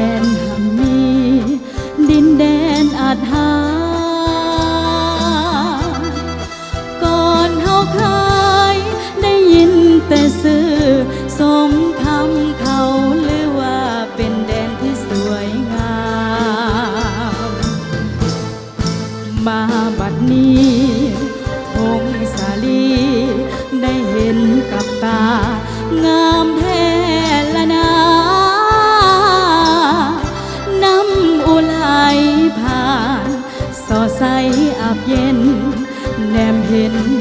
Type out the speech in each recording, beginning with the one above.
แดนห่งนี้ ดินแดนอาจหา ก่อนเฮาเคยได้ยินแต่สื่อสมคำเขาหรือว่าเป็นแดนที่สวยงาม มาบัดนี้คงสาลีได้เห็นกับตา เห็น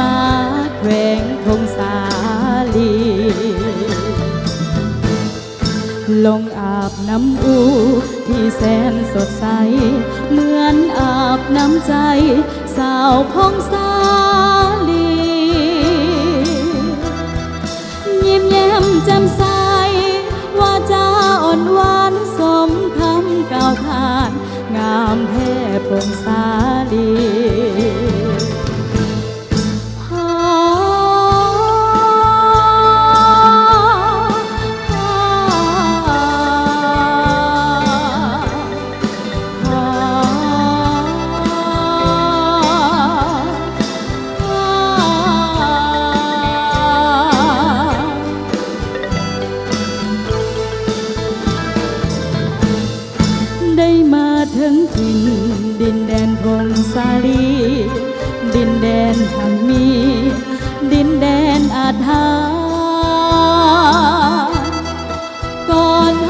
มาแขวงทงสาลี ลงอาบน้ำอูที่แสนสดใส เหมือนอาบน้ำใจ สาวพงสาลี ยิ้มแย้มแจ่มใสว่าจะอ่อนหวานสมคำกล่าวขาน งามแท้พงสาลี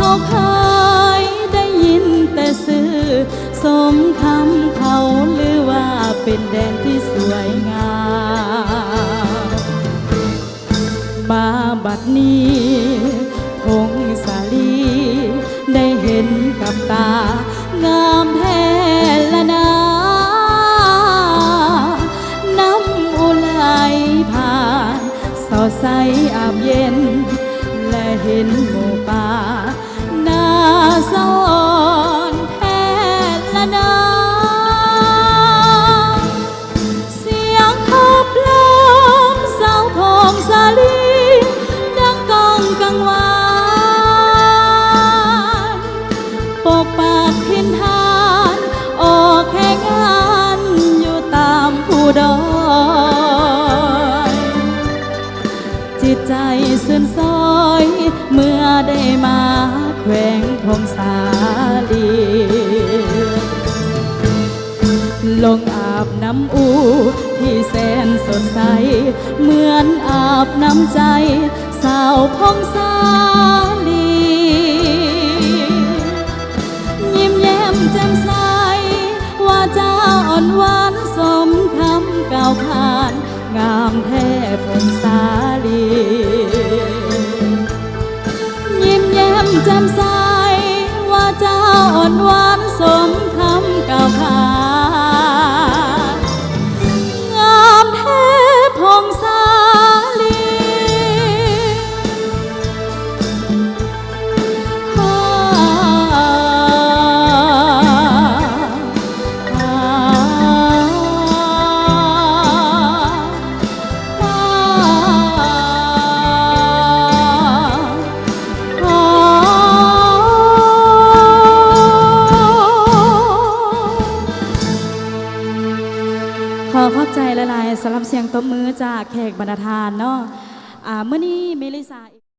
อนเขาเคยได้ยินแต่สื่อสมคำเขาหรือว่าเป็นแดนที่สวยงามมาบัดนี้พงสาลี ได้เห็นกับตา งามแท้ละนาน้ำอุไลผ่านสอใสอาบเย็น และเห็นหมากพินทานออกแข่งงานอยู่ตามผู้ดอยจิตใจสื่นซอย เมื่อได้มาแขวงพงสาลีลงอาบน้ำอูที่แสนสดใส เหมือนอาบน้ำใจ สาวพงสาลี งามแท้พงส ขอขอบใจหลายๆสำหรับเสียงตบมือจากแขกบรรดาทานเนาะเมื่อนี้เมลิสา